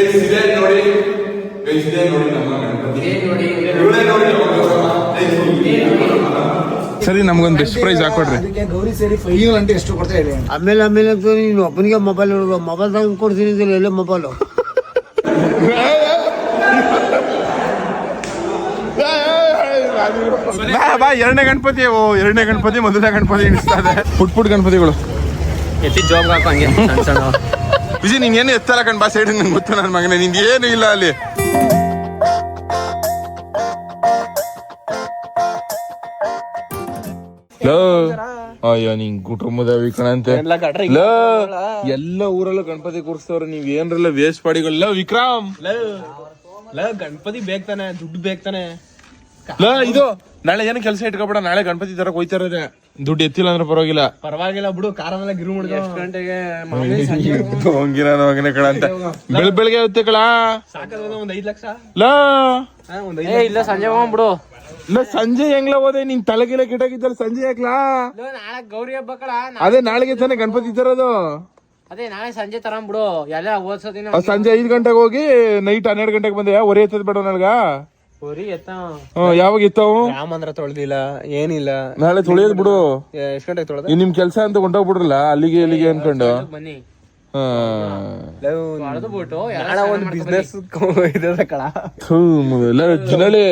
ಇದೆ ನೋಡಿ ಬೇಯಿಸಿದೆ ನೋಡಿ ನಮ್ಮ ಗಣಪತಿ. ಸರಿ ನಮ್ಗೊಂದು ಬೆಸ್ಟ್ ಪ್ರೈಸ್ ಹಾಕೊಡ್ರಿ. ಗೌರಿ ಸೇರಿ ಫೈನಲ್ ಅಂತ ಎಷ್ಟು ಕೊಡ್ತಾ ಹೇಳಿ ಆಮೇಲೆ ಆಮೇಲೆ ನೀನು ಒಬ್ಬನಿಗೆ ಮೊಬೈಲ್ ನೋಡುವ. ಮೊಬೈಲ್ ತಗೊಂಡು ಕೊಡ್ತೀನಿ ಅಂದಿಲ್ಲ ಎಲ್ಲೇ ಮೊಬೈಲು ಬಾ ಬಾ ಎರಡನೇ ಗಣಪತಿ ಓ ಎರಡನೇ ಗಣಪತಿ ಮೊದಲನೇ ಗಣಪತಿ ಇಣಿಸ್ತಾ ಇದೆ. ಪುಟ್ ಪುಟ್ ಗಣಪತಿಗಳು. ಎತ್ತಿ ಜಾಬ್ ಹಾಕೋ ಹಂಗೆ ಸಣ್ಣ ಸಣ್ಣ. ವಿಜಯ್ ನೀನ್ ಏನು ಎತ್ತಲ್ಲ ಕಣ್ ಬಾ ಸೈಡ್ ನಂಗೆ ಗೊತ್ತು ನನ್ನ ಮಗನೇ ನಿಂದು ಏನು ಇಲ್ಲ ಅಲ್ಲಿ. ಲೋ. ಅಯ್ಯೋ ನಿಂಗ್ ಕುಟುಂಬದ ವಿಕಣಂತೆ ಲೋ ಎಲ್ಲ ಊರಲ್ಲೂ ಗಣಪತಿ ಕೂರಿಸ್ತವ್ರೆ ನೀವ್ ಏನ್ರಲ್ಲ ವೇಸ್ಟ್ ಪಾಡಿಗಳು. ಲೋ ವಿಕ್ರಮ್. ಲ. ಗಣಪತಿ ಬೇಕ್ತಾನೆ ದುಡ್ಡು ಬೇಕ್ತಾನೆ ಲೋ ಇದು ನಾಳೆ ಏನು ಕೆಲಸ ಇಟ್ಕೊಬೇಡ ನಾಳೆ ಗಣಪತಿ ತರ ಹೋಯ್ತಾರ ದುಡ್ಡು ಎತ್ತಿಲ್ಲ ಅಂದ್ರೆ ಪರವಾಗಿಲ್ಲ. ಪರವಾಗಿಲ್ಲ ಬಿಡು ಕಾರಲ್ಲ ಗಿರು ಮಾಡ್ಕೊ. ಎಷ್ಟು ಗಂಟೆಗೆ ಹೋಗಿರ ಕಳ ಅಂತ. ಬೆಳ ಬೆಳಗ್ಗೆ ಆಗುತ್ತೆ ಕಳ ಸಾಕದ ಒಂದ್ ಐದ್ ಲಕ್ಷ? ಲೋ. ಇಲ್ಲ ಸಂಜೆ ಹೋಗ್ಬಿಡು ಇಲ್ಲ ಸಂಜೆ ಹೆಂಗ್ಲ ಹೋದೆ? ನಿನ್ ತಲೆಗಿಲ್ಲ ಕೆಟ್ಟಾಗಿದ್ದಲ್ಲ ಸಂಜೆ ಯಾಕ್ಲಾ? ನಾಳೆ ಗೌರಿ ಹಬ್ಬ ಕಳ ಅದೇ ನಾಳೆಗೆ ತಾನೇ ಗಣಪತಿ ತರೋದು. ಅದೇ ನಾಳೆ ಸಂಜೆ ತರಂಬಿಡು ಎಲ್ಲ ಓದ್ಸೋದಿನ ಸಂಜೆ ಐದ್ ಗಂಟೆಗೆ ಹೋಗಿ ನೈಟ್ ಹನ್ನೆರಡು ಗಂಟೆಗೆ ಬಂದೆ. ಒರೆ ಎತ್ತದ್ ಬೇಡ ನನ್ಗ. ಬರೀ ಎತ್ತ? ಹ್ಮ್, ಯಾವಾಗ ಇತ್ತವು ರಾಮಂದ್ರ ತೊಳ್ದಿಲ್ಲ ಏನಿಲ್ಲ. ನಾಳೆ ತೊಳೆಯೋದ್ ಬಿಡು. ಎಷ್ಟ್ ಗಂಟೆಗೆ ತೊಳ್ದ? ನಿಮ್ ಕೆಲ್ಸ ಅಂತ ಹೊಂಟೋಗ್ಬಿಡ್ರಲ್ಲ ಅಲ್ಲಿಗೆ ಇಲ್ಲಿಗೆ ಅನ್ಕೊಂಡು. ಬನ್ನಿ. ಹಾ. ತೊಳೆದು ಬಿಟ್ಟು ನಾಳೆ ಒಂದು ಬಿಸ್ನೆಸ್ ಇದೆ ಕಳ ಥೂ, ಎಲ್ಲ ಜಿನಳಿ.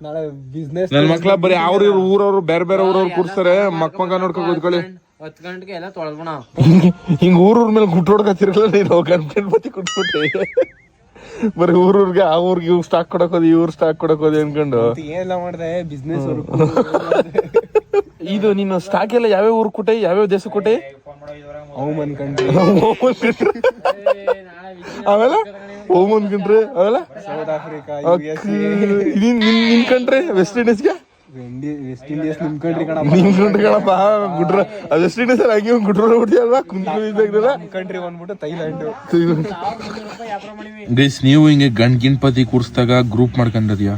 ನಾಳೆ ಬಿಸ್ನೆಸ್ ನನ್ ಮಕ್ಳ ಬರೀ ಅವ್ರ ಇವ್ರ ಊರವ್ರು ಬೇರೆ ಬೇರೆ ಊರವ್ರು ಕೂರ್ಸ್ತಾರೆ ಮಕ್ ಮಗ ನೋಡ್ಕೊಂಡ್ ಕೂತ್ಕೊಳ್ಳಿ. ಹತ್ತು ಗಂಟೆಗೆ ಎಲ್ಲ ತೊಳೆದ್ಬಿಡ ಹಿಂಗ್ ಊರೂರ್ ಮೇಲೆ ಗುಟ್ಟೋಡ್ಕತ್ತಿರಲ್ಲ ನೀನು ಕುಟ್ಬಿಟ್ಟೆ ಬರೀ ಊರೂರ್ಗೆ ಆ ಊರ್ಗೆ ಇವ್ ಸ್ಟಾಕ್ ಕೊಡಕ್ ಹೋದಿ ಇವ್ರ ಸ್ಟಾಕ್ ಕೊಡಕ್ ಹೋದಿ ಅನ್ಕೊಂಡು. ಏನೆಲ್ಲ ಮಾಡಿದೆ? ಬಿಸ್ನೆಸ್ ಇದು ನಿನ್ನ ಸ್ಟಾಕ್ ಎಲ್ಲ ಯಾವ್ಯಾವ ಊರ್ ಕೊಟ್ಟೆ ಯಾವ್ಯಾವ ದೇಶ ಕೊಟ್ಟೆ? ಅವು ಅನ್ಕೊಂಡ್ರಿ ಆಮೇಲೆ ಹೋಮ್ ಅನ್ಕೊಂಡ್ರಿ ಆಮೇಲೆ ಸೌತ್ ಆಫ್ರಿಕಾ ನಿನ್ ನಿನ್ ಕಂಡ್ರಿ ವೆಸ್ಟ್ ಇಂಡೀಸ್ಗೆ ವೆಸ್ಟ್ ಇಂಡೀಸ್ ನಿಮ್ ಕಂಟ್ರಿ ಕಣ ನಿನ್ ಕಂಡ್ರಿ ಕಣಪ್ಪ. ಗುಡ್ರ ವೆಸ್ಟ್ ಇಂಡೀಸ್ ಅಲ್ಲಿ ಹಂಗೆ ಗುಡ್ರ ಬಿಡ್ತೀಯಲ್ವಾ ಕುಂತ್ಕೊಂಡಿದ್ದಾಗಲ್ಲ ಕಂಟ್ರಿ ಬಂದ್ಬಿಟ್ಟು ಥೈಲ್ಯಾಂಡ್ ಗೈಸ್ ನೀವು ಹಿಂಗೆ ಗಂಡ್ ಗಣಪತಿ ಕೂರ್ಸ್ದಾಗ ಗ್ರೂಪ್ ಮಾಡ್ಕೊಂಡಿದ್ಯಾ?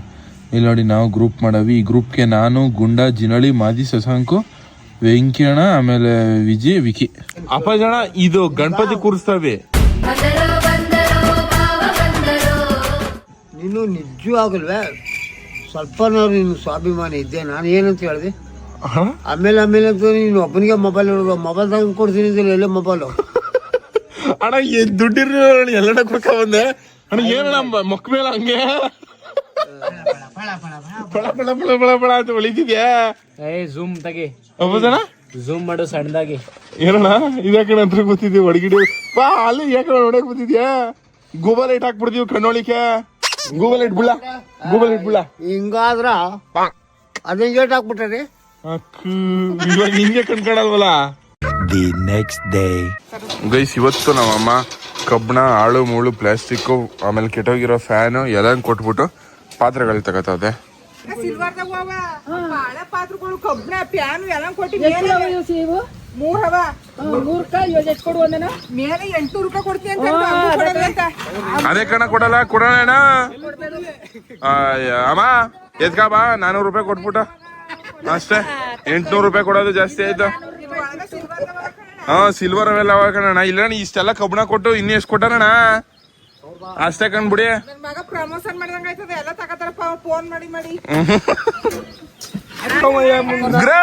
ಇಲ್ಲಿ ನೋಡಿ ನಾವು ಗ್ರೂಪ್ ಮಾಡವಿ. ಈ ಗ್ರೂಪ್ಗೆ ನಾನು ಗುಂಡ ಜಿನಳಿ ಮಾದಿ ಶಶಾಂಕು ವೆಂಕಣ್ಣ ಆಮೇಲೆ ವಿಜಿ ವಿಕಿ. ಅಪ್ಪ ಜನ ಇದು ಗಣಪತಿ ಕೂರಿಸ್ತವೆ ಬಂದರೋ ಬಂದರೋ ಬಾವ ಬಂದರೋ. ನೀನು ನಿಜವಾಗಲ್ವೇ ಸ್ವಲ್ಪನಾದ್ರು ನೀನು ಸ್ವಾಭಿಮಾನಿ ಇದ್ದೆ. ನಾನು ಏನಂತ ಹೇಳಿದೆ? ಆಮೇಲೆ ಆಮೇಲೆ ಅಂತ ನೀನು ಒಬ್ಬನಿಗೆ ಮೊಬೈಲ್ ನೋಡುವ ಮೊಬೈಲ್ ತಗೊಂಡು ಕೊಡ್ತೀನಿ ಅಂದಿಲ್ಲ ಎಲ್ಲೇ ಮೊಬೈಲು ಅಣ್ಣ ಏನ್ ದುಡ್ಡಿರೋ ಎಲ್ಲಡ ಕೊಡ್ಕ ಬಂದೆ. ಅಣ್ಣ ಏನಣ್ಣ ಮೊಕ್ಕ ಮೇಲೆ ಹಂಗೆ? ಬಳ ಬಳ ಬಳ ಬಳ ಬಳ ಅಂತ ಒಳಿತಿದ್ಯಾ ಏ ಝೂಮ್ ತಗಿ. ಹೌದಣ್ಣ ಝೂಮ್ ಮಾಡು ಸಣ್ಣದಾಗಿ. ಏನಣ್ಣ ಇದ್ಯಾಕಣ ಅಂತ ಗೊತ್ತಿದ್ವಿ ಒಡಗಿಡಿ ಬಾ ಅಲ್ಲಿ ಯಾಕಣ ನೋಡಕ್ ಬಂದಿದ್ಯಾ ಗೂಬಲ್ ಲೈಟ್ ಹಾಕ್ಬಿಡ್ತೀವಿ ಕಣ್ಣೊಳಿಕೆ. ಗೂಗಲ್ ಇಟ್ಬಿಡ ಬುಳ್ಳ ಗೂಗಲ್ ಇಟ್ಬಿಡ ಹಿಂಗಾದ್ರ ಅದೇ ಗೇಟ್ ಹಾಕ್ಬಿಟ್ರಿ ಅಕ್ಕೂ, ಇವಾಗ ಹಿಂಗೆ ಕಣ್ಕಾಣಲ್ವಲ್ಲ? ದಿ ನೆಕ್ಸ್ಟ್ ಡೇ ಗೈಸ್ ಇವತ್ತು ನಮ್ಮಮ್ಮ ಕಬ್ಬಣ ಆಳು ಮೂಳು ಪ್ಲಾಸ್ಟಿಕ್ ಆಮೇಲೆ ಕೆಟ್ಟೋಗಿರೋ ಫ್ಯಾನು ಎಲ್ಲ ಕೊಟ್ಬಿಟ್ಟು ಪಾತ್ರೆಗಳು ತಗೋತದೆ ಸಿಲ್ವರ್ದಾಗ ಪಾತ್ರಗಳು ಕಬ್ಬಿಣ ಪ್ಯಾನು ಎಲ್ಲ ಕೊಟ್ಟಿ ಮೇಲೆ ಮೂರ್. ಹವ ಮೂರ್ಕ ಎಷ್ಟು ಕೊಡು ಒಂದನ? ಮೇಲೆ ಎಂಟ್ನೂರು ರೂಪಾಯಿ ಕೊಡ್ತೀನಿ ಅಂತ ಹೇಳ್ದ, ಅಮ್ಮು ಕೊಡಲ್ಲ ಅಂತ. ಅದೇ ಕಣ ಕೊಡಲ್ಲ ಕೊಡೋಣ ಅಣ್ಣ? ಅಮ್ಮ ಎತ್ಕ ಬಾ ನಾನೂರು ರೂಪಾಯಿ ಕೊಟ್ಬಿಟ್ಟ. ಅಷ್ಟೇ ಎಂಟ್ನೂರು ರೂಪಾಯಿ ಕೊಡೋದು ಜಾಸ್ತಿ ಆಯ್ತು. ಒಳಗ. ಹಾ ಸಿಲ್ವರ್ ಅವೆಲ್ಲ ಅವ ಕಣಣ್ಣ. ಇಲ್ಲ ಇಷ್ಟೆಲ್ಲ ಕಬ್ಬಣ ಕೊಟ್ಟು ಇನ್ನು ಎಷ್ಟು ಕೊಟ್ಟಣ ಅಷ್ಟೇ ಕಣ್ಬಿಡಿ. ನನ್ ಮಗ ಪ್ರಮೋಷನ್ ಮಾಡ್ದಂಗ ಆಯ್ತದ ಎಲ್ಲ ತಗತಾರಪ್ಪ ಫೋನ್ ಮಾಡಿ ಮಾಡಿ. ಗ್ರೇ!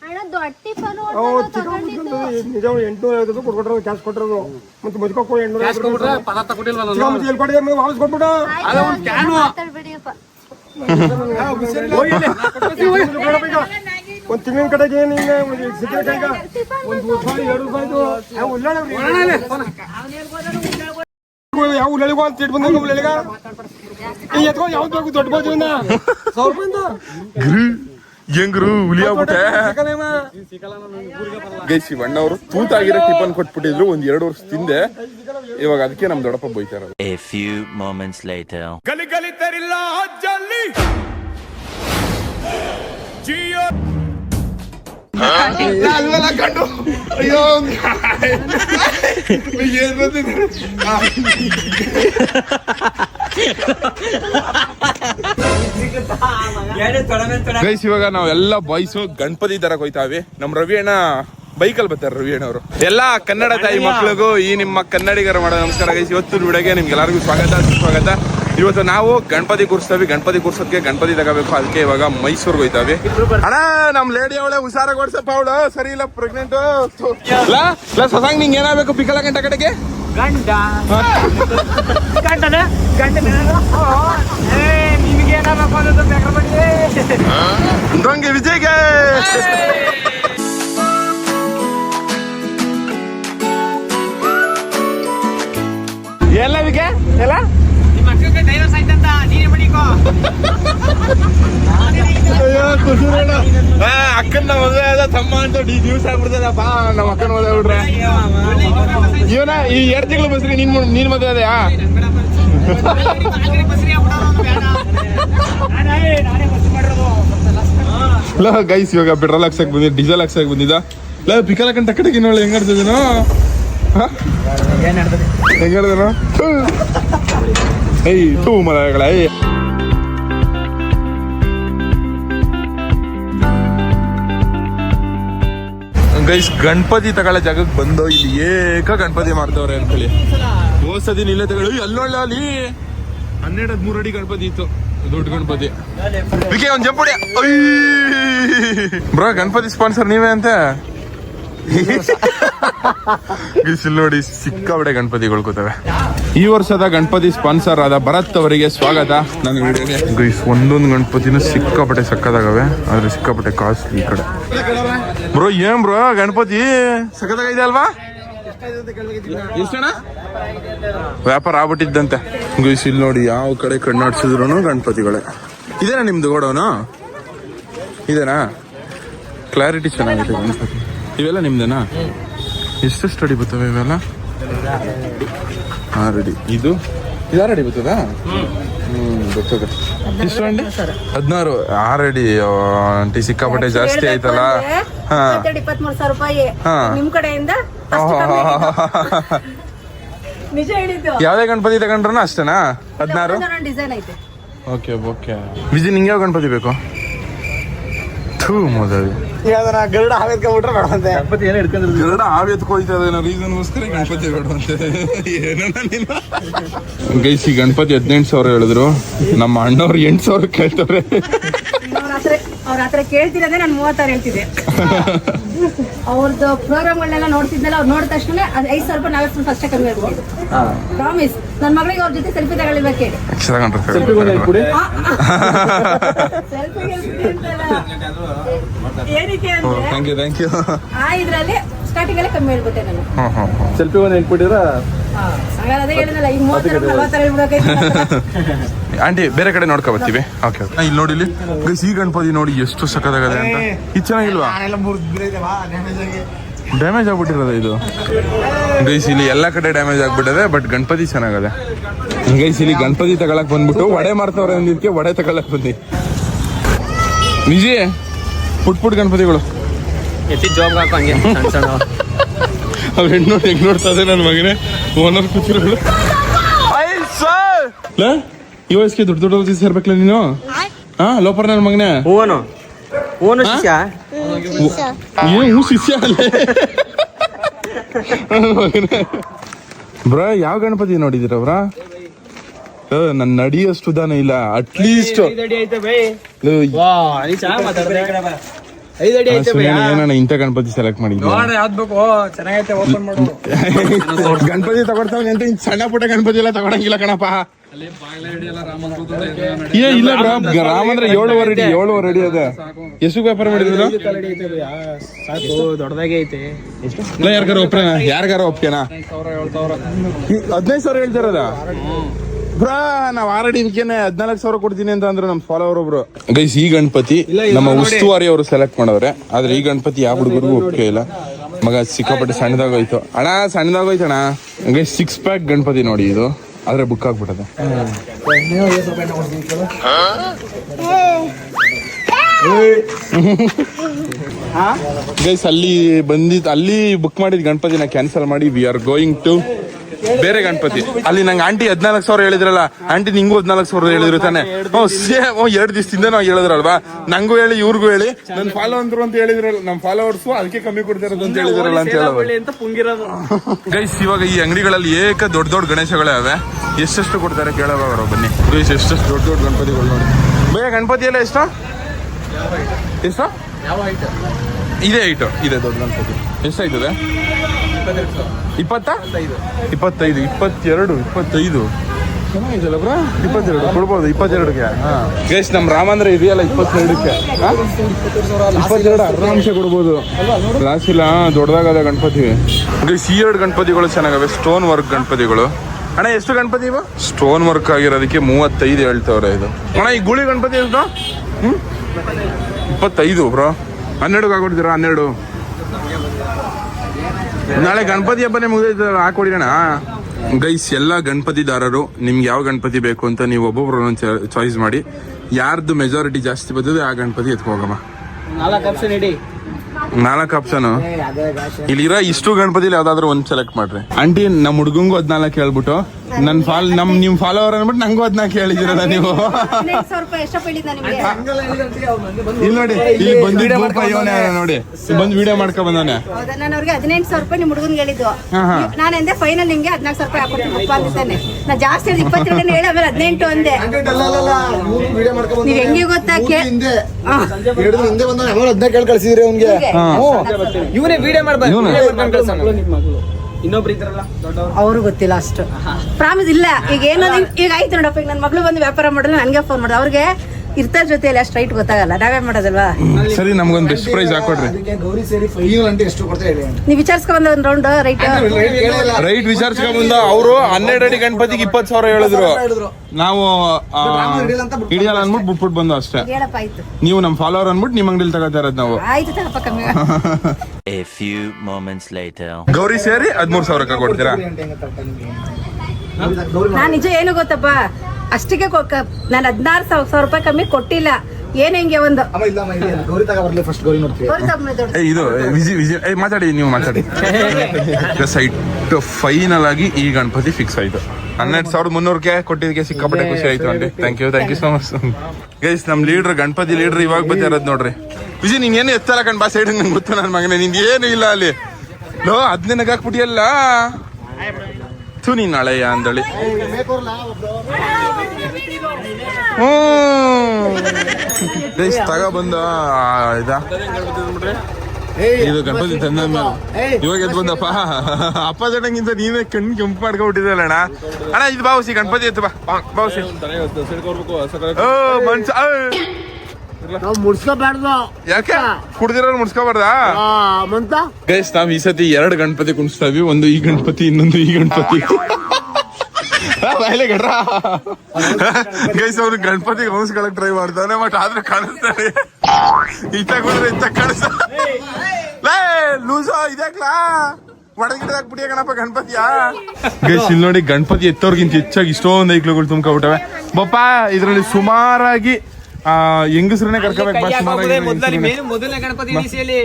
ಹಾ. ಎಬ್ಬುಲೆ ಅಣ್ಣ ದೊಡ್ಡ ಟಿಫನ್ ತಗೊಂಡಿದ್ದು? ಮಾತಾಡ್ಬೇಡಿಯಪ್ಪ ಒಂದ್ ತಿಂಗಳಿನ ಕಡೆಗೆ ನಿಂಗೆ ಸಿಕ್ಕಿನ ಕೈಗ ಒಂದ್ ರೂಪಾಯಿ ಎರಡು ರೂಪಾಯಿದು ಯಾವ ಉಳ್ಳಾಳ ಯಾವ ಉಳ್ಳಳಿಗೋ ಅಂತ ಇಟ್ಟು ಬಂದ ಉಳ್ಳಳಿಗ ಈ ಎತ್ಕೊ ಯಾವ್ದು ಬೇಕು ದೊಡ್ಡ ಬಾಜುವಿನ ಸಾವಿರ ರೂಪಾಯಿಂದ ಹೆಂಗ್ರು ಹುಲಿ ಆಗ್ಬಿಟ್ಟೆ ಗೈಸಿ ಬಣ್ಣವರು ಅವರು ತೂತಾಗಿರೋ ಟಿಫನ್ ಕೊಟ್ಬಿಟ್ಟಿದ್ರು ಒಂದ್ ಎರಡು ವರ್ಷ ತಿಂದೆ. ಇವಾಗ ಅದಕ್ಕೆ ನಮ್ ದೊಡ್ಡಪ್ಪ ಬೈತಾರ A few moments later. ಅಲ್ವಲ್ಲ ಕಂಡು ಅಯ್ಯೋ ಏನ್ ಬಂದಿದ್ರು ಗೈಸ್ ಇವಾಗ ನಾವೆಲ್ಲ ಬಾಯ್ಸು ಗಣಪತಿ ತರ ಹೋಯ್ತಾವೆ ನಮ್ ರವಿ ಅಣ್ಣ ಬೈಕಲ್ಲಿ ಬರ್ತಾರೆ ರವಿ ಅಣ್ಣವರು. ಎಲ್ಲ ಕನ್ನಡ ತಾಯಿ ಮಕ್ಳಿಗೂ ಈ ನಿಮ್ಮ ಕನ್ನಡಿಗರ ಮಾಡೋ ನಮಸ್ಕಾರ. ಗೈಸ್ ಇವತ್ತು ವಿಡಿಯೋಗೆ ನಿಮ್ಗೆ ಎಲ್ಲರಿಗೂ ಸ್ವಾಗತ ಸುಸ್ವಾಗತ. ಇವತ್ತು ನಾವು ಗಣಪತಿ ಕೂರಿಸ್ತೀವಿ. ಗಣಪತಿ ಕೂರ್ಸೋದಕ್ಕೆ ಗಣಪತಿ ತಗೋಬೇಕು. ಅದಕ್ಕೆ ಇವಾಗ ಮೈಸೂರ್ಗೆ ಹೋಯ್ತಾವೆ. ಅಣ್ಣ ನಮ್ ಲೇಡಿ ಅವಳೆ ಹುಷಾರಾಗಿ ಕೊಡ್ಸಪ್ಪ ಅವಳು ಸರಿ ಇಲ್ಲ ಪ್ರೆಗ್ನೆಂಟ್ ಸಸಾಂಗ್ ನಿಂಗೆ ಏನಾಗಬೇಕು? ಪಿಕಲ ಗಂಟ ಕಡೆಗೆ? ಗಂಡ. ಗಂಡನ? ಗಂಡನ? ಬನ್ನಿ. ಡೊಂಗೆ ವಿಜಯ್ಗೆ. ಎಲ್ಲ ವಿಕೆ ಎಲ್ಲ? ಡೈವರ್ಸ್ ಆಯ್ತಂತ ನೀನೇ ಬಡಿಕೋ ಅಯ್ಯೋ ಖುಷಿ ಅಕ್ಕನ ಮದುವೆ ಆದ ತಮ್ಮ ಅಂತ ದಿವಸ ದಿವ್ಸ ಆಗ್ಬಿಡ್ತದಪ್ಪ ನಮ್ಮ ಅಕ್ಕನ ಮದುವೆ ಬಿಡ್ರೆ ಇವನ ಈ ಎರಡು ತಿಂಗಳು ಬಸ್ರಿ ನೀನ್ ನೀನ್ ಮದುವೆ ಅದೆಯಾ ಇಲ್ಲ ಗೈಸ್ ಇವಾಗ ಪೆಟ್ರೋಲ್ ಹಾಕ್ಸಕ್ ಬಂದಿದ್ದ ಡೀಸೆಲ್ ಹಾಕ್ಸಕ್ ಬಂದಿದ್ದ. ಇಲ್ಲ ಪಿಕಲ್ ಕಂಟ ಕಡೆಗೆ ನೋಡಿ ಹೆಂಗಾಡ್ತಿದ್ದೇನೋ ಹೆಂಗಾಡ್ದೇನೋ ತೂ ಮರಗಳ ಏಯ್ ಗೈಸ್, ಗಣಪತಿ ತಗೊಳ್ಳೋ ಜಾಗಕ್ಕೆ ಬಂದೋ ಇಲ್ಲಿ ಏಕ ಗಣಪತಿ ಮಾಡ್ತವ್ರೆ ಅಂತೇಳಿ. ಹೋದ್ ನಿಲ್ಲ ಇಲ್ಲೇ ತಗೊಳ್ಳಿ ಅಲ್ಲೊಳ್ಳ ಅಲ್ಲಿ? ಹನ್ನೆರಡು ಹದಿಮೂರು ಅಡಿ ಗಣಪತಿ ಇತ್ತು, ದೊಡ್ಡ ಗಣಪತಿ. ವಿಕೆ, ಒಂದು ಜಂಪುಡಿ ಬ್ರೋ, ಗಣಪತಿ ಸ್ಪಾನ್ಸರ್ ನೀವೇ ಅಂತ? ಇಲ್ಲಿ ನೋಡಿ ಸಿಕ್ಕಾಬಡೆ ಗಣಪತಿಗಳು ಕೂತವೆ ಈ ವರ್ಷದ ಗಣಪತಿ ಸ್ಪಾನ್ಸರ್ ಆದ ಭರತ್ ಅವರಿಗೆ ಸ್ವಾಗತ. ನನ್ನ ಒಂದೊಂದು ಗಣಪತಿನೂ ಸಿಕ್ಕಾಪಟ್ಟೆ ಸಕ್ಕದಾಗವೆ ಆದ್ರೆ ಸಿಕ್ಕಾಪಟ್ಟೆ ಕಾಸ್ಟ್ ಈ ಕಡೆ. ಬ್ರೋ ಏನ್ ಬ್ರೋ ಗಣಪತಿ? ಸಕ್ಕದಾಗಿದೆ ಅಲ್ವಾ? ವ್ಯಾಪಾರ ಆಗ್ಬಿಟ್ಟಿದ್ದಂತೆ. ಗುಯ್ಸ್ ಇಲ್ಲಿ ನೋಡಿ ಯಾವ ಕಡೆ ಕಣ್ಣಾಡ್ಸಿದ್ರು ಗಣಪತಿಗಳೇ. ಇದೇನಾ ನಿಮ್ದು ಗೋಡೌನು? ಇದೇನಾ? ಕ್ಲಾರಿಟಿ ಚೆನ್ನಾಗಿದೆ ಗಣಪತಿ. ಇವೆಲ್ಲ ನಿಮ್ದೇನಾ? ಎಷ್ಟೆಷ್ಟು ಅಡಿ ಬರ್ತವೆ ಇವೆಲ್ಲ? ಆರು ಅಡಿ. ಇದು? ಇದಾರು ಅಡಿ ಬರ್ತದಾ? ಹ್ಮ್ ಬರ್ತದೆ. ಎಷ್ಟು ಅಂಡಿ ಹದಿನಾರು. ಆರು ಅಡಿ ಆಂಟಿ ಸಿಕ್ಕಾಪಟ್ಟೆ ಜಾಸ್ತಿ ಆಯ್ತಲ್ಲ? ಹಾ. ಇಪ್ಪತ್ಮೂರು ಸಾವಿರ ರೂಪಾಯಿ ಹಾ. ನಿಮ್ ಕಡೆಯಿಂದ. ನಿಜ ಹೇಳಿದ್ದು. ಯಾವ್ದೇ ಗಣಪತಿ ತಗೊಂಡ್ರು ಅಷ್ಟೇನಾ? ಹದಿನಾರು? ಡಿಸೈನ್ ಐತೆ. Okay okay. ವಿಜಿ ನಿಂಗೆ ಯಾವ ಗಣಪತಿ ಬೇಕು? ಥೂ ಮೋದವಿ ಗರುಡ ಹಾವೇದ್ಕೊಂಡ್ಬಿಟ್ರೆ ಬೇಡವಂತೆ ಗಣಪತಿ ಏನು ಹಿಡ್ಕೊಂಡಿದ್ರು ಗರುಡ ಆವಿ ಎತ್ಕೊಯ್ತಾ ಇದೇನೋ ರೀಸನ್ಗೋಸ್ಕರ ಗಣಪತಿ ಬೇಡವಂತೆ ಏನೋ ನೀನು ಗೈಸಿ ಗಣಪತಿ ಹದಿನೆಂಟು ಸಾವಿರ ಹೇಳಿದ್ರು. ನಮ್ಮ ಅಣ್ಣವ್ರು ಎಂಟು ಸಾವಿರ ಕೇಳ್ತಾರೆ. ಅವ್ರ ಹತ್ರ ಅವ್ರ ಹತ್ರ ಕೇಳ್ತಿರೋದೇ ನಾನು ಮೂವತ್ತಾರು ಹೇಳ್ತಿದ್ದೆ. ಅವ್ರದ್ದು ಪ್ರೋಗ್ರಾಮ್ಗಳನ್ನೆಲ್ಲ ನೋಡ್ತಿದ್ನಲ್ಲ ಅವ್ರು ನೋಡಿದ ತಕ್ಷಣ ಅದು ಐದು ಸಾವಿರ ರೂಪಾಯಿ ನಾಲ್ಕು ಫಸ್ಟ್ ಅಷ್ಟೇ ಕಮ್ಮಿ ಆಗ್ಬೋದು ಪ್ರಾಮಿಸ್ ನನ್ನ ಮಗಳಿಗೆ ಅವ್ರ ಜೊತೆ ಸೆಲ್ಫಿ ತಗೊಳ್ಳಿಬೇಕು ಹೇಳಿ ಸೆಲ್ಫಿ ಏನಕ್ಕೆ ಅಂದ್ರೆ ಥ್ಯಾಂಕ್ ಯು ಥ್ಯಾಂಕ್ ಯು ಆ ಇದ್ರಲ್ಲಿ ಸ್ಟಾರ್ಟಿಂಗ್ ಅಲ್ಲೇ ಕಮ್ಮಿ ಹೇಳ್ಬಿಟ್ಟೆ ನಾನು. ಹಾಂ ಹಾಂ ಹಾಂ ಸೆಲ್ಫಿ ಒಂದು ಹಂಗಾರೆ ಅದೇ ಹೇಳಿದ್ನಲ್ಲ ಈಗ ಮೂವತ್ತಾರು ನಲವತ್ತಾರು ಹೇಳ್ಬಿಡಕ್ಕೆ ಆಂಟಿ ಬೇರೆ ಕಡೆ ನೋಡ್ಕೊ ಬರ್ತೀವಿ. ಓಕೆ ಇಲ್ಲಿ ನೋಡಿ ಇಲ್ಲಿ ಗೈಸ್ ಈ ಗಣಪತಿ ನೋಡಿ ಎಷ್ಟು ಸಕ್ಕದಾಗದೆ ಅಂತ. ಇದು ಚೆನ್ನಾಗಿಲ್ವಾ? ಡ್ಯಾಮೇಜ್ ಆಗ್ಬಿಟ್ಟಿರೋದು ಇದು? ಗೈಸ್ ಇಲ್ಲಿ ಎಲ್ಲ ಕಡೆ ಡ್ಯಾಮೇಜ್ ಆಗ್ಬಿಟ್ಟಿದೆ ಬಟ್ ಗಣಪತಿ ಚೆನ್ನಾಗದೆ. ಗೈಸ್ ಇಲ್ಲಿ ಗಣಪತಿ ತಗೊಳಕ್ ಬಂದ್ಬಿಟ್ಟು ವಡೆ ಮಾಡ್ತವ್ರೆ ಅಂದಿದ್ಕೆ ವಡೆ ತಗೊಳಕ್ ಬಂದಿ ನಿಜಿ ಪುಟ್ ಪುಟ್ ಗಣಪತಿಗಳು. ಎತ್ತಿ ಜಾಬ್ ಹಾಕೋ ಹಂಗೆ ಸಣ್ಣ ಹೆಣ್ಣು ಹೆಂಗ್ ನೋಡ್ತಾ ಇದೆ ನನ್ನ ಮಗನೇ. ಓನರ್ ಕೂತಿರೋಳು. ಈ ವಯಸ್ಸಿಗೆ ದೊಡ್ಡ ದೊಡ್ಡ ಸೇರ್ಬೇಕಲ್ಲ ನೀನು? ಹಾ ಲೋಪರ್ ನನ್ನ ಮಗನೇ. ಓನು ಓನು ಶಿಷ್ಯ? ಏನು ಹೂ ಶಿಷ್ಯ ಅಲ್ಲೇ. ಬ್ರ ಯಾವ ಗಣಪತಿ ನೋಡಿದಿರ ಬ್ರ? ನನ್ನ ನಡಿಯಷ್ಟು ದಾನ ಇಲ್ಲ ಅಟ್ಲೀಸ್ಟ್ ಲೀಸ್ಟ್ ಏನಣ್ಣ ಇಂಥ ಗಣಪತಿ ಸೆಲೆಕ್ಟ್ ಮಾಡಿದ್ವಿ ಮಾಡು ಗಣಪತಿ ತಗೊಳ್ತಾವ ಅಂತ ಸಣ್ಣ ಪುಟ್ಟ ಗಣಪತಿ ಎಲ್ಲ ತಗೊಳಂಗಿಲ್ಲ ಕಣಪ್ಪ. ಏ ಇಲ್ಲ ಬ್ರ ರಾಮ ಅಂದ್ರೆ ಏಳುವರೆ ಅಡಿ ಏಳುವರೆ ಅಡಿ ಅದ. ಎಷ್ಟು ವ್ಯಾಪಾರ ಮಾಡಿದ್ರು? ದೊಡ್ಡದಾಗೆ ಐತೆ. ಇಲ್ಲ ಯಾರಿಗಾರ ಒಪ್ಪ ಯಾರಿಗಾರ ಒಪ್ಕೇನಾ ಹದಿನೈದು ಸಾವಿರ ಹೇಳ್ತಾರದ? ಬ್ರಾ ನಾವ್ ಹದಿನಾಲ್ಕು ಸಾವಿರ ಕೊಡ್ತೀನಿ ಅಂತ ಅಂದ್ರೆ ನಮ್ ಫಾಲೋವರ್ ಒಬ್ರು. ಗೈಸ್ ಈ ಗಣಪತಿ ನಮ್ಮ ಉಸ್ತುವಾರಿ ಅವರು ಸೆಲೆಕ್ಟ್ ಮಾಡವ್ರೆ ಆದ್ರೆ ಈ ಗಣಪತಿ ಯಾವ ಹುಡುಗರಿಗೂ ಒಪ್ಪಿಗೆ ಇಲ್ಲ. ಮಗ ಸಿಕ್ಕಾಪಟ್ಟೆ ಸಣ್ಣದಾಗೋಯ್ತು. ಅಣ್ಣ ಸಣ್ಣದಾಗೋಯ್ತು ಅಣ್ಣ. ಗೈಸ್ ಸಿಕ್ಸ್ ಪ್ಯಾಕ್ ಗಣಪತಿ ನೋಡಿ ಇದು. ಆದ್ರೆ ಬುಕ್ ಆಗ್ಬಿಟ್ಟದೆ. ಗೈಸ್ ಅಲ್ಲಿ ಬಂದಿದ್ ಅಲ್ಲಿ ಬುಕ್ ಮಾಡಿದ ಗಣಪತಿನ ಕ್ಯಾನ್ಸಲ್ ಮಾಡಿ ವಿ ಆರ್ ಗೋಯಿಂಗ್ ಟು ಬೇರೆ ಗಣಪತಿ. ಅಲ್ಲಿ ನಂಗೆ ಆಂಟಿ ಹದ್ನಾಲ್ಕು ಸಾವಿರ ಹೇಳಿದ್ರಲ್ಲ ಆಂಟಿ ನಿಂಗೂ ಹದಿನಾಲ್ಕು ಸಾವಿರ ಹೇಳಿದ್ರು ತಾನೆ. ಹ್ಞೂ ಸೇಮ್ ಎರಡು ದಿವಸದಿಂದ ನಾವು ಹೇಳಿದ್ರಲ್ವಾ? ನಂಗೂ ಹೇಳಿ ಇವ್ರಿಗೂ ಹೇಳಿ. ನನ್ನ ಫಾಲೋ ಅಂದ್ರು ಅಂತ ಹೇಳಿದ್ರಲ್ಲ ನಮ್ಮ ಫಾಲೋವರ್ಸ್ ಅದಕ್ಕೆ ಕಮ್ಮಿ ಕೊಡ್ತಿರೋದು ಅಂತ ಹೇಳಿದ್ರಲ್ಲ ಅಂತ ಹೇಳಿ ಗೈಸ್ ಇವಾಗ ಈ ಅಂಗಡಿಗಳಲ್ಲಿ ಏಕ ದೊಡ್ಡ ದೊಡ್ಡ ಗಣೇಶಗಳೇ ಅವೆ ಎಷ್ಟೆಷ್ಟು ಕೊಡ್ತಾರೆ ಕೇಳೋರು ಬನ್ನಿ. ಗೈಸ್ ಎಷ್ಟೆಷ್ಟು ದೊಡ್ಡ ದೊಡ್ಡ ಗಣಪತಿಗಳು ನೋಡಿ. ಬೇಗ ಗಣಪತಿ ಎಲ್ಲ ಎಷ್ಟ? ಎಷ್ಟ? ಇದೇ ಐಟು ಇದೆ ದೊಡ್ಡ ಗಣಪತಿ. ಎಷ್ಟಾಯ್ತದೆ? ಇಪ್ಪತ್ತ? ಇಪ್ಪತ್ತೈದು. ಇಪ್ಪತ್ತೆರಡು ಇಪ್ಪತ್ತೈದು. ಚೆನ್ನಾಗಿದೆಯಲ್ಲ ಬ್ರಾ? ಇಪ್ಪತ್ತೆರಡು ಕೊಡ್ಬೋದು ಇಪ್ಪತ್ತೆರಡಕ್ಕೆ ಗೈಸ್ ನಮ್ಮ ರಾಮಂದ್ರ ಇದೆಯಲ್ಲ ಇಪ್ಪತ್ತೆರಡಕ್ಕೆ? ಇಪ್ಪತ್ತೆರಡು ಇಪ್ಪತ್ತೆರಡು ಅಂಶ ಕೊಡ್ಬೋದು. ಲಾಸ್ ಇಲ್ಲ ದೊಡ್ಡದಾಗದ ಗಣಪತಿ. ಗೈಸ್ ಈ ಎರಡು ಗಣಪತಿಗಳು ಚೆನ್ನಾಗವೆ ಸ್ಟೋನ್ ವರ್ಕ್ ಗಣಪತಿಗಳು. ಅಣ್ಣ ಎಷ್ಟು ಗಣಪತಿ ಇವು? ಸ್ಟೋನ್ ವರ್ಕ್ ಆಗಿರೋದಕ್ಕೆ ಮೂವತ್ತೈದು ಹೇಳ್ತವ್ರೆ ಇದು. ಅಣ್ಣ ಈ ಗುಳಿ ಗಣಪತಿ ಎಷ್ಟು ಹ್ಮ್? ಇಪ್ಪತ್ತೈದು ಬ್ರೋ. ಹನ್ನೆರಡು ಹಾಕೊಡ್ತೀರಾ ಹನ್ನೆರಡು. ನಾಳೆ ಗಣಪತಿ ಹಬ್ಬನೇ ಮುಗಿದ ಹಾಕೊಡಿರೋಣ ಗೈಸ್ ಎಲ್ಲ ಗಣಪತಿದಾರರು ನಿಮ್ಗೆ ಯಾವ ಗಣಪತಿ ಬೇಕು ಅಂತ ನೀವು ಒಬ್ಬೊಬ್ರು ಚಾಯ್ಸ್ ಮಾಡಿ ಯಾರ್ದು ಮೆಜಾರಿಟಿ ಜಾಸ್ತಿ ಬರ್ತದೆ ಆ ಗಣಪತಿ ಎತ್ಕೋಗಮ್ಮ ನಾಲ್ಕು ಆಪ್ಷನ್ ಇಡಿ. ನಾಲ್ಕು ಆಪ್ಷನ್ ಇಲ್ಲಿರೋ ಇಷ್ಟು ಗಣಪತಿಲಿ ಯಾವ್ದಾದ್ರು ಒಂದ್ ಸೆಲೆಕ್ಟ್ ಮಾಡ್ರಿ. ಆಂಟಿ ನಮ್ಮ ಹುಡುಗಂಗೂ ಹದ್ನಾಲ್ಕು ಹೇಳ್ಬಿಟ್ಟು. ನನ್ ಫಾಲ್ ನಮ್ ನಿಮ್ ಫಾಲೋವರ್ ಅನ್ಬಿಟ್ಟು ನಂಗೂ ಹದ್ನಾಲ್ಕು ಹೇಳಿದಿರಲ್ಲ ನೀವು. ಇಲ್ಲಿ ನೋಡಿ ಇಲ್ಲಿ ಬಂದಿದ್ದು ಇವನೇ ನೋಡಿ. ಬಂದ್ ವಿಡಿಯೋ ಮಾಡ್ಕೊ ಬಂದಾನೆ ನಾನು ಅವ್ರಿಗೆ ಹದಿನೆಂಟು ಸಾವಿರ ರೂಪಾಯಿ ನಿಮ್ ಹುಡುಗನ್ ಹೇಳಿದ್ದು. ನಾನು ಅಂದೆ ಫೈನಲ್ ನಿಮ್ಗೆ ಹದಿನಾಲ್ಕು ಸಾವಿರ ರೂಪಾಯಿ ಹಾಕೊಡ್ತೀನಿ ಅಪ್ಪ ಅಂದಿದ್ದಾನೆ ನಾ ಜಾಸ್ತಿ ಹೇಳಿದ್ ಇಪ್ಪತ್ತೆರಡನೇ ಹೇಳಿ ಆಮೇಲೆ ಹದಿನೆಂಟು ಅಂದೆ. ವಿಡಿಯೋ ಮಾಡ್ಕೊಂಡು ನೀವ್ ಹೆಂಗೆ ಗೊತ್ತಾಕೆ? ಹಿಂದೆ ಬಂದ ಕೇಳಿ ಕಳ್ಸಿದ್ರಿ ಅವ್ನಿಗೆ. ಇವನೇ ವಿಡಿಯೋ ಮಾಡ್ಬಾರ್ದು ಇನ್ನೊಬ್ರು ಇದ್ರಲ್ಲ ದೊಡ್ಡವರು? ಅವ್ರು ಗೊತ್ತಿಲ್ಲ ಅಷ್ಟು. ಪ್ರಾಮಿಸ್ ಇಲ್ಲ. ಈಗ ಏನೋ ಈಗ ಆಯ್ತು ನೋಡಪ್ಪ ಈಗ ನನ್ನ ಮಗಳು ಬಂದು ವ್ಯಾಪಾರ ಮಾಡಿದ್ರೆ ನನಗೆ ಫೋನ್ ಮಾಡೋದು. ಅವ್ರಿಗೆ ಇರ್ತಾರ ಜೊತೆಯಲ್ಲಿ ಅಷ್ಟು ರೈಟ್ ಗೊತ್ತಾಗಲ್ಲ. ನಾವೇ ಮಾಡೋದಲ್ವಾ? ಸರಿ ನಮ್ಗೊಂದು ಬೆಸ್ಟ್ ಪ್ರೈಸ್ ಹಾಕೊಡ್ರಿ. ಗೌರಿ ಸೇರಿ ಫೈನಲ್ ಅಂತ ಎಷ್ಟು ಕೊಡ್ತಾ ಹೇಳಿ ನೀವು ವಿಚಾರಿಸ್ಕೊ ಬಂದ ಒಂದು ರೌಂಡ್ ರೈಟ್ ರೈಟ್ ವಿಚಾರಿಸ್ಕೊಂಡ್ ಬಂದ ಅವರು ಹನ್ನೆರಡು ಅಡಿ ಗಣಪತಿಗೆ ಇಪ್ಪತ್ತು ಸಾವಿರ ಹೇಳಿದ್ರು. ನಾವು ಹಿಡಿಯಲ್ಲ ಅನ್ಬಿಟ್ಟು ಬಿಟ್ಬಿಟ್ಟು ಬಂದು ಅಷ್ಟೇ. ಹೇಳಪ್ಪ ಆಯ್ತು. ನೀವು ನಮ್ಮ ಫಾಲೋವರ್ ಅನ್ಬಿಟ್ಟು ನಿಮ್ಮ ಅಂಗಡಿಲಿ ತಗೋತಾ ಇರೋದು ನಾವು. A few moments later. Gauri ಸೇರಿ ಹದಿಮೂರು ಸಾವಿರ ಕೊಡ್ತೀರಾ? ನಾನು ನಿಜ ಏನು ಗೊತ್ತಪ್ಪ? ಅಷ್ಟಿಗೆ ನಾನು ಹದಿನಾರು ಸಾವಿರ ಸಾವಿರ ರೂಪಾಯಿ ಕಮ್ಮಿ ಕೊಟ್ಟಿಲ್ಲ. ಏನ್ ಹೆಂಗೆ ಒಂದು ಅಮ್ಮ ಇಲ್ಲಮ್ಮ ಇಲ್ಲಿ ಗೌರಿ ತಗ ಬರ್ಲಿ ಫಸ್ಟ್ ಗೌರಿ ನೋಡ್ತೀವಿ. ಗೌರಿ ತಗೊಂಬಂದೆ ದೊಡ್ಡ ಇದು ವಿಜಿ ವಿಜಿ ಏ ಮಾತಾಡಿ ನೀವು ಮಾತಾಡಿ. ಸೈಟ್ ಫೈನಲ್ ಆಗಿ ಈ ಗಣಪತಿ ಫಿಕ್ಸ್ ಆಯ್ತು. ಹನ್ನೆರಡು ಸಾವಿರದ ಮುನ್ನೂರಕ್ಕೆ ಕೊಟ್ಟಿದ್ದಕ್ಕೆ ಸಿಕ್ಕಾಪಟ್ಟೆ ಖುಷಿ ಆಯ್ತು ಅಂಡಿ thank you thank you so much guys ನಮ್ಮ ಲೀಡ್ರ್ ಗಣಪತಿ ಲೀಡ್ರ್ ಇವಾಗ ಬರ್ತಾ ಇರೋದು ನೋಡ್ರಿ. ವಿಜಿ ನೀನ್ ಏನು ಎತ್ತಲ್ಲ ಕಣ್ ಬಾ ಸೈಡ್ ನಂಗೆ ಗೊತ್ತು ನನ್ನ ಮಗನೇ. ನಿಂಗೆ ಏನು ಇಲ್ಲ ಅಲ್ಲಿ. ಲೋ ಅದನ್ನೇ ನಗಾಕ್ಬಿಟ್ಟಿಯಲ್ಲ ಥೂ ನೀನ್ ನಾಳೆಯ ಅಂದಳಿ. ಹ್ಮ್. ಗೈಸ್ ತಗ ಬಂದ ಇದ? ಇದು ಗಣಪತಿ ತಂದ ಇವಾಗ ಎದ್ ಬಂದಪ್ಪ. ಅಪ್ಪ ಜಡಂಗಿಂತ ನೀವೇ ಕಣ್ಣು ಕೆಂಪು ಮಾಡ್ಕೊಬಿಟ್ಟಿದ್ದಲ್ಲ ಅಣ್ಣ. ಅಣ್ಣ ಇದು ಬಾವುಸಿ ಗಣಪತಿ ಎತ್ತು ಬಾ. ಬಾವುಸಿ ಓ ಮನ್ಸ ನಾವು ಮುಡ್ಸ್ಕೋಬಾರ್ದು ಯಾಕೆ? ಕುಡ್ದಿರೋರು ಮುಡ್ಸ್ಕೊಬಾರ್ದಾ ಮಂತ? ಗೈಸ್ ನಾವ್ ಈ ಸತಿ ಎರಡು ಗಣಪತಿ ಕುಣಿಸ್ತಾವಿ ಒಂದು ಈ ಗಣಪತಿ ಇನ್ನೊಂದು ಈ ಗಣಪತಿ. ಗೈಸ್ ಅವ್ರು ಗಣಪತಿ ಹೊಂಸ್ಕೊಳಕ್ ಟ್ರೈ ಮಾಡ್ತಾನೆ ಬಟ್ ಆದ್ರೆ ಕಾಣಿಸ್ತಾನೆ ಇತ್ತ ಕೊಡ್ರೆ ಇತ್ತ ಕಾಣಿಸ್ತ ಲೇ ಲೂಸ ಇದ್ಯಾಕ್ಲಾ ಒಡಗಿಡದಾಗ ಬಿಡಿಯ ಗಣಪ ಗಣಪತಿಯಾ. ಗೈಸ್ ಇಲ್ಲಿ ನೋಡಿ ಗಣಪತಿ ಎತ್ತೋರ್ಗಿಂತ ಹೆಚ್ಚಾಗಿ ಇಷ್ಟೊಂದು ಐಕ್ಲುಗಳು ತುಂಬ್ಕೊಬಿಟ್ಟವೆ ಬಪ್ಪ ಇದರಲ್ಲಿ ಸುಮಾರಾಗಿ ಹೆಂಗಸ್ರನ್ನೇ ಕರ್ಕೋಬೇಕು ಬಾ ಸುಮಾರಾಗಿ ಮೊದಲನೇ ಹೆಂಗಸ್ರನ್ನೇ. ಮೇನು ಮೊದಲನೇ ಗಣಪತಿ ಇಳಿಸಿಯಲ್ಲಿ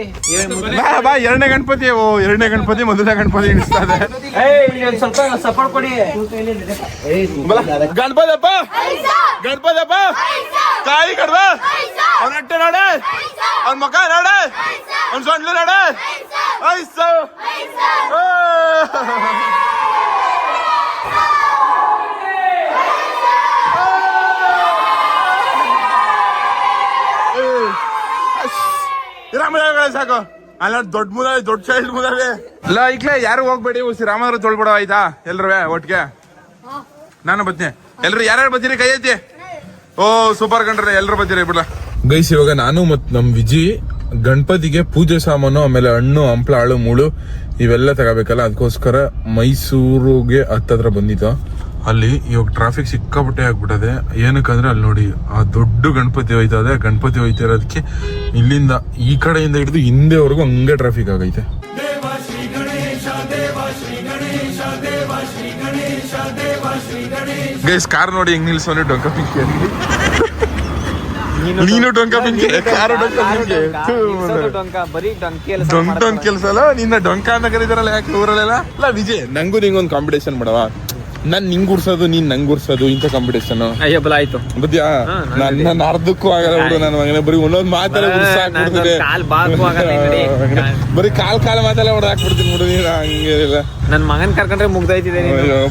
ಬಾ ಬಾ ಎರಡನೇ ಗಣಪತಿ ಓ ಎರಡನೇ ಗಣಪತಿ ಮೊದಲನೇ ಗಣಪತಿ ಇಣಿಸ್ತಾ ಇದೆ. ಸ್ವಲ್ಪ ಸಪೋರ್ಟ್ ಕೊಡಿ. ಗಣಪತಪ್ಪ ಗಣಪತಪ್ಪ ತಾಯಿ ಕಡ್ವ ಅವ್ನ ಹೊಟ್ಟೆ ನೋಡ! ಅವ್ನ ಮುಖ ನೋಡ! ಅವ್ನ ಸೊಂಡ್ಲು ನೋಡ! ಐಸು! ರಾಮದೇವ ಸಾಕು. ಅಲ್ಲ, ದೊಡ್ಡ ಮುದ, ದೊಡ್ಡ ಚೈಲ್ಡ್ ಮುದಾವೆ. ಇಲ್ಲ ಈಗಲೇ ಯಾರು ಹೋಗ್ಬೇಡಿ, ಉಸಿ ತೊಳ್ಬಿಡ ಆಯ್ತಾ? ಎಲ್ರೂ ಒಟ್ಟಿಗೆ ನಾನು ಬರ್ತೀನಿ. ಎಲ್ರು, ಯಾರ್ಯಾರು ಬರ್ತೀರಿ? ಕೈ ಐತಿ ಓ, ಸೂಪರ್ ಕಂಡ್ರೆ ಎಲ್ರು ಬರ್ತೀರಿ? ಬಿಡ ಗೈಸ್, ಇವಾಗ ನಾನು ಮತ್ ನಮ್ ವಿಜಿ, ಗಣಪತಿಗೆ ಪೂಜೆ ಸಾಮಾನು, ಆಮೇಲೆ ಹಣ್ಣು, ಹಂಪ್ಲ ಹಾಳು ಮೂಳು, ಇವೆಲ್ಲ ತಗೋಬೇಕಲ್ಲ? ಅದಕ್ಕೋಸ್ಕರ ಮೈಸೂರಿಗೆ ಹತ್ತತ್ರ ಬಂದಿತ್ತು ಅಲ್ಲಿ ಇವಾಗ ಟ್ರಾಫಿಕ್ ಸಿಕ್ಕಾಪಟ್ಟೆ ಆಗ್ಬಿಟ್ಟದೆ ಏನಕ್ಕಂದ್ರೆ ಅಲ್ಲಿ ನೋಡಿ ಆ ದೊಡ್ಡ ಗಣಪತಿ ಹೋಯ್ತಾ ಇದೆ. ಗಣಪತಿ ಹೋಯ್ತಾ ಇರೋದಕ್ಕೆ ಇಲ್ಲಿಂದ ಈ ಕಡೆಯಿಂದ ಹಿಡಿದು ಹಿಂದೆವರೆಗೂ ಹಂಗೆ ಟ್ರಾಫಿಕ್ ಆಗೈತೆ. ಗೈಸ್ ಕಾರ್ ನೋಡಿ ಹೆಂಗ್ ನಿಲ್ಸೋನೆ ಡೊಂಕ ಪಿಂಕಿ ನೀನು ಡೊಂಕ ಪಿಂಕಿ? ಕಾರು ಡೊಂಕ ಪಿಂಕಿ? ಡೊಂಕ್ ಡೊಂಕ್ ಕೆಲಸ ಅಲ್ಲ ನಿನ್ನ ಡೊಂಕ ಅಂತ ಕರೀತಾರಲ್ಲ ಯಾಕೆ ಊರಲ್ಲೆಲ್ಲ? ಅಲ್ಲ ವಿಜಯ್ ನಂಗೂ ನಿಂಗೊಂದು ಕಾಂಪಿಟೇಷನ್ ಮಾಡವ? ನಾನ್ ನಿಂಗ್ ಗುರ್ಸೋದು ನೀನ್ ನಂಗ್ ಗುರ್ಸೋದು ಇಂಥ ಕಾಂಪಿಟೇಷನ್ ಅಯ್ಯೋ ಬಲ ಆಯ್ತು. ಬುದ್ಧಿಯಾ? ನನ್ನ ನನ್ನ ಅರ್ಧಕ್ಕೂ ಆಗಲ್ಲ ಬಿಡು ನನ್ನ ಮಗನೇ. ಬರೀ ಒಂದೊಂದು ಈ ಕಡೆ. ಬರೀ ಕಾಲ್ ಕಾಲ್ ಮಾತಲ್ಲ ಹೊಡೆದು ಹಾಕ್ಬಿಡ್ತೀನಿ ಬಿಡು ನೀನು ಹಂಗೆ ಇಲ್ಲ. ನನ್ ಮಗನ್ ಕರ್ಕೊಂಡ್ರೆ ಮುಗ್ದಾಯ್ತಿದೆ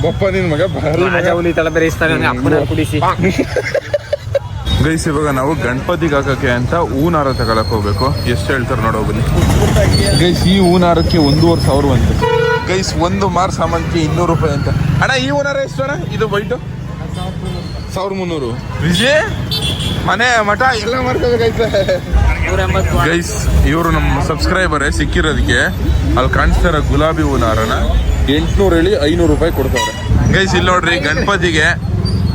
ಬಪ್ಪ ನಿನ್ ಮಗ ಬಾರಿ ತಳ ಬೇರೆ ಇಸ್ತಾನೆ ಅಪ್ಪನ ಕುಡಿಸಿ. ಗೈಸ್ ಇವಾಗ ನಾವು ಗಣಪತಿಗೆ ಹಾಕಕ್ಕೆ ಅಂತ ಹೂನಾರ ತಗೊಳಕ್ ಹೋಗ್ಬೇಕು. ಎಷ್ಟು ಹೇಳ್ತಾರೆ ನೋಡೋ ಬನ್ನಿ ಗೈಸ್ ಈ ಹೂನಾರಕ್ಕೆ ಒಂದೂವರೆ ಸಾವಿರ ಅಂತ ಗೈಸ್ ಒಂದು ಮಾರ್ ಸಾಮಾನಿಗೆ ಇನ್ನೂರು ರೂಪಾಯಿ ಅಂತ. ಅಣ್ಣ ಈ ಓನರ್ ಎಷ್ಟು ಅಣ್ಣ? ಇದು ವೈಟು ಸಾವಿರ ಮುನ್ನೂರು. ವಿಜಯ್? ಮನೆ ಮಠ? ಎಲ್ಲ ಮಾಡ್ಕೋಬೇಕಾಯ್ತು ಗೈಸ್. ಇವರು ನಮ್ಮ ಸಬ್ಸ್ಕ್ರೈಬರೇ ಸಿಕ್ಕಿರೋದಕ್ಕೆ ಅಲ್ಲಿ ಕಾಣಿಸ್ತಾ ಇರೋ ಗುಲಾಬಿ ಹೂನಾರನ ಎಂಟ್ನೂರು ಹೇಳಿ ಐನೂರು ರೂಪಾಯಿ ಕೊಡ್ತಾರೆ. ಗೈಸ್ ಇಲ್ಲಿ ನೋಡ್ರಿ ಗಣಪತಿಗೆ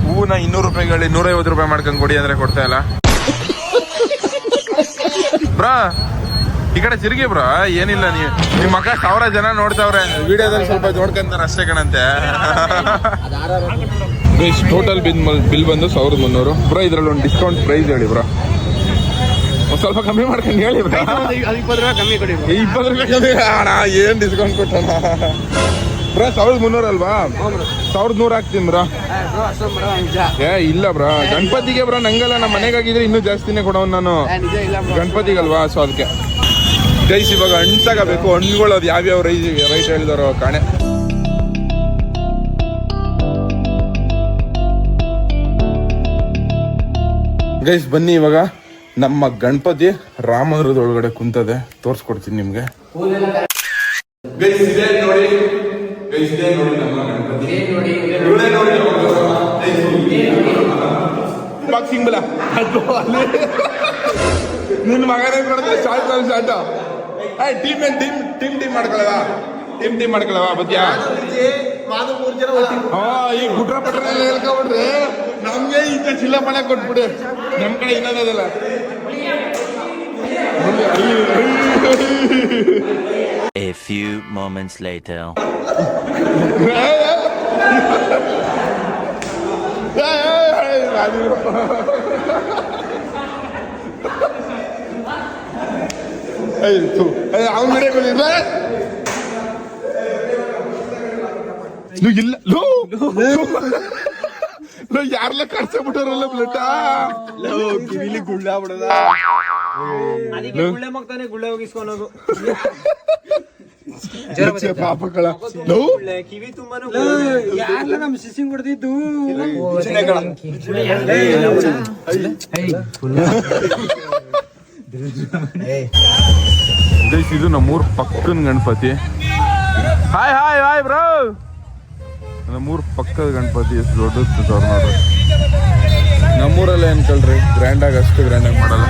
ಹೂವನ್ನ ಇನ್ನೂರು ರೂಪಾಯಿಗಳು ನೂರೈವತ್ತು ರೂಪಾಯಿ ಮಾಡ್ಕೊಂಡು ಕೊಡಿ ಅಂದ್ರೆ ಕೊಡ್ತಾ ಇಲ್ಲ. ಬ್ರಾ ಈ ಕಡೆ ತಿರುಗಿ ಬ್ರಾ, ಏನಿಲ್ಲ ನೀವು ನಿಮ್ಮ ಮಕ್ಕ ಸಾವಿರ ಜನ ನೋಡ್ತಾವ್ರೆ. ವಿಡಿಯೋದಲ್ಲಿ ಸ್ವಲ್ಪ ನೋಡ್ಕೊಂತಾರೆ ಅಷ್ಟೇ ಕಣಂತೆ. ಟೋಟಲ್ ಬಿಲ್ ಬಿಲ್ ಬಂದು ಸಾವಿರದ ಮುನ್ನೂರು. ಬ್ರೋ, ಇದ್ರಲ್ಲಿ ಒಂದು ಡಿಸ್ಕೌಂಟ್ ಪ್ರೈಸ್ ಹೇಳಿ ಬ್ರೋ. ಸ್ವಲ್ಪ ಕಮ್ಮಿ ಮಾಡ್ಕೊಂಡು ಹೇಳಿ ಬ್ರಾ. ಇಪ್ಪತ್ತು ರೂಪಾಯಿ ಕಮ್ಮಿ ಕೊಡಿ ಇಪ್ಪತ್ತು ರೂಪಾಯಿ ಅಣ್ಣ, ಏನ್ ಡಿಸ್ಕೌಂಟ್ ಕೊಟ್ಟ ಬ್ರ, ಸಾವಿರದ ಮುನ್ನೂರ ಅಲ್ವಾ? ಸಾವಿರದ ನೂರ ಹಾಕ್ತೀನಿ ಬ್ರ. ಏ, ಇಲ್ಲ ಬ್ರಾ. ಗಣಪತಿಗೆ ಬ್ರಾ, ನಂಗಲ್ಲ ನಮ್ಮ ಮನೆಗಾಗಿದ್ರೆ ಇನ್ನೂ ಜಾಸ್ತಿನೇ ಕೊಡೋನ್ ನಾನು. ಗಣಪತಿಗಲ್ವಾ ಸೊ ಅದಕ್ಕೆ. ಗೈಸ್ ಇವಾಗ ಹಣ್ಣು ತಗೋಬೇಕು ಹಣ್ಣುಗಳು ಅದು ಯಾವ್ಯಾವ ರೈ ರೈಟ್ ಹೇಳಿದಾರೋ ಕಾಣೆ. ಗೈಸ್ ಬನ್ನಿ ಇವಾಗ. ನಮ್ಮ ಗಣಪತಿ ರಾಮನಗರದ ಒಳಗಡೆ ಕುಂತದೆ. ತೋರಿಸ್ಕೊಡ್ತೀನಿ ನಿಮ್ಗೆ. ಬಾಕ್ಸಿಂಗ್ ಬಲ. ನಿನ್ನ ಮಗನೇ ಕೊಡ್ತಾರೆ ಶಾರ್ಟ್ ಕಾಲ್ ಶಾರ್ಟ್ ಏ ಟೀಮ್ ಟೀಮ್ ಟೀಮ್ ಟೀಮ್ ಮಾಡ್ಕೊಳ್ಳವ ಟೀಮ್ ಟೀಮ್ ಮಾಡ್ಕೊಳ್ಳವ ಬದ್ಯಾ ಹಾ ಈ ಗುಡ್ರ ಪಟ್ರ ಹೇಳ್ಕೊಬಿಡ್ರಿ ನಮ್ಗೆ ಇಂಥ ಚಿಲ್ಲ ಮನೆ ಕೊಟ್ಬಿಡಿ ನಮ್ ಕಡೆ ಇನ್ನೊಂದಲ್ಲ A few moments later. ಅವ್ನ ಮನೆ ಬಂದಿಲ್ಲ ಲೋ! ಇಲ್ಲ ಲೋ. ಲೋ ಯಾರ್ಲ ಕಡ್ಸಬಿಟ್ಟಾರಲ್ಲ ಲೋ ಕಿವಿಲಿ ಗುಳ್ಳ ಬಿಡದ ಅದಕ್ಕೆ ಗುಳ್ಳೆ ಮಗ್ತಾನೆ ಗುಳ್ಳೆ ಹೋಗಿಸ್ಕೊಳೋದು ಪಾಪಗಳ. ಕಿವಿ ತುಂಬಾನು ಯಾರಲ್ಲ ನಮ್ಮ ಸಿಸಿಂಗ್ ಹೊಡೆದಿದ್ದು? ಗೈಸ್ ಇದು ನಮ್ಮೂರ್ ಪಕ್ಕದ Ganapati. Hi hi hi bro ನಮ್ಮೂರ್ ಪಕ್ಕದ ಗಣಪತಿ ಎಷ್ಟು ದೊಡ್ಡದು ಸರ್ ನೋಡ್ರಿ ನಮ್ಮೂರಲ್ಲೇ ಅನ್ಕೊಳ್ರಿ ಗ್ರ್ಯಾಂಡ್ ಆಗಿ ಅಷ್ಟು ಗ್ರ್ಯಾಂಡ್ ಆಗಿ ಮಾಡಲ್ಲ.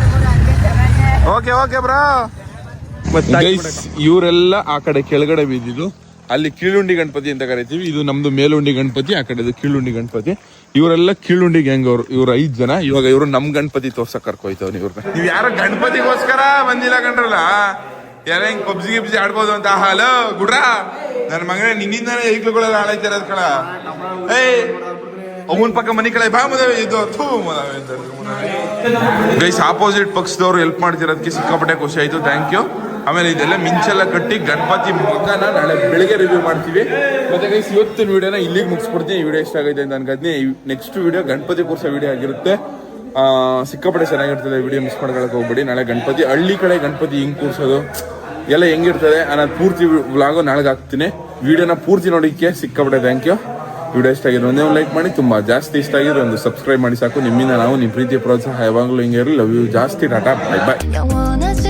ಓಕೆ ಓಕೆ ಬ್ರೋ ಮತ್ತೆ ಇವರೆಲ್ಲ ಆ ಕಡೆ ಕೆಳಗಡೆ ಬಿದ್ದಿದ್ದು ಅಲ್ಲಿ ಕೀಳುಂಡಿ ಗಣಪತಿ ಅಂತ ಕರಿತೀವಿ. ಇದು ನಮ್ದು ಮೇಲುಂಡಿ ಗಣಪತಿ ಆ ಕಡೆದು ಕೀಳುಂಡಿ ಗಣಪತಿ. ಇವರೆಲ್ಲ ಕೀಳುಂಡಿ ಗ್ಯಾಂಗ್ ಅವರು ಇವ್ರ ಐದ್ ಜನ. ಇವಾಗ ಇವರು ನಮ್ ಗಣಪತಿ ತೋರ್ಸಕ್ ಕರ್ಕೊಯ್ತವ್ ಇವ್ರನ್ನ ನೀವ್ ಯಾರೋ ಗಣಪತಿಗೋಸ್ಕರ ಬಂದಿಲ್ಲ ಕಂಡ್ರಲ್ಲ ಯಾರ ಹಿಂಗ್ ಪಬ್ಜಿ ಗಿಬ್ಜಿ ಆಡ್ಬೋದು ಅಂತ. ಹಲೋ, ಗುಡ್ರ. ನನ್ನ ಮಗನೇ ನಿನ್ನಿಂದಾನೇ ಈಗ್ಲುಗಳೆಲ್ಲ ಹಾಳಾಯ್ತಿರೋದ್ ಕಣ. ಏಯ್, ಅವನ್ ಪಕ್ಕ ಮನಿ ಕಡೆ ಬಾ ಮದುವೆ. ಇದು, ಥೂ ಗೈಸ್, ಆಪೋಸಿಟ್ ಪಕ್ಷದವ್ರು ಹೆಲ್ಪ್ ಮಾಡ್ತಿರೋದಕ್ಕೆ ಸಿಕ್ಕಾಪಟ್ಟೆ ಖುಷಿ ಆಯ್ತು. ಥ್ಯಾಂಕ್ ಯು ಆಮೇಲೆ ಇದೆಲ್ಲ ಮಿಂಚೆಲ್ಲ ಕಟ್ಟಿ ಗಣಪತಿ ಮುಖನ ನಾಳೆ ಬೆಳಿಗ್ಗೆ ರಿವ್ಯೂ ಮಾಡ್ತೀವಿ. ಮತ್ತೆ ಗೈಸ್ ಇವತ್ತಿನ ವಿಡಿಯೋನ ಇಲ್ಲಿಗೆ ಮುಗಿಸ್ಬಿಡ್ತೀನಿ. ಈ ವಿಡಿಯೋ ಇಷ್ಟ ಆಗೈತೆ ಅಂತ ಅನ್ಕೊಂಡಿ ನೆಕ್ಸ್ಟ್ ವಿಡಿಯೋ ಗಣಪತಿ ಕೂರ್ಸೋ ವಿಡಿಯೋ ಆಗಿರುತ್ತೆ. ಸಿಕ್ಕಾಪಟ್ಟೆ ಚೆನ್ನಾಗಿರ್ತದೆ ವಿಡಿಯೋ ಮಿಸ್ ಮಾಡ್ಕೊಳಕ್ಕೆ ಹೋಗ್ಬೇಡಿ. ನಾಳೆ ಗಣಪತಿ, ಹಳ್ಳಿ ಕಡೆ ಗಣಪತಿ ಹಿಂಗೆ ಕೂರಿಸೋದು? ಎಲ್ಲ ಹೆಂಗಿರ್ತದೆ ಅನ್ನೋದು ಪೂರ್ತಿ ವ್ಲಾಗು ನಾಳೆಗೆ ಹಾಕ್ತೀನಿ. ವಿಡಿಯೋನ ಪೂರ್ತಿ ನೋಡಿಕ್ಕೆ ಸಿಕ್ಕಾಪಟ್ಟೆ ಥ್ಯಾಂಕ್ ಯು ವಿಡಿಯೋ ಇಷ್ಟ ಆಗಿದ್ರೆ ಒಂದೇ ಒಂದು ಲೈಕ್ ಮಾಡಿ. ತುಂಬ ಜಾಸ್ತಿ ಇಷ್ಟ ಆಗಿದ್ರೆ ಒಂದು ಸಬ್ಸ್ಕ್ರೈಬ್ ಮಾಡಿ ಸಾಕು. ನಿಮ್ಮಿಂದ ನಾವು ನಿಮ್ಮ ಪ್ರೀತಿ ಪ್ರೋತ್ಸಾಹ ಯಾವಾಗಲೂ ಹಿಂಗೆ ಇರಲಿ. ಲವ್ ಯು ಜಾಸ್ತಿ, ಟಾಟಾ. Bye bye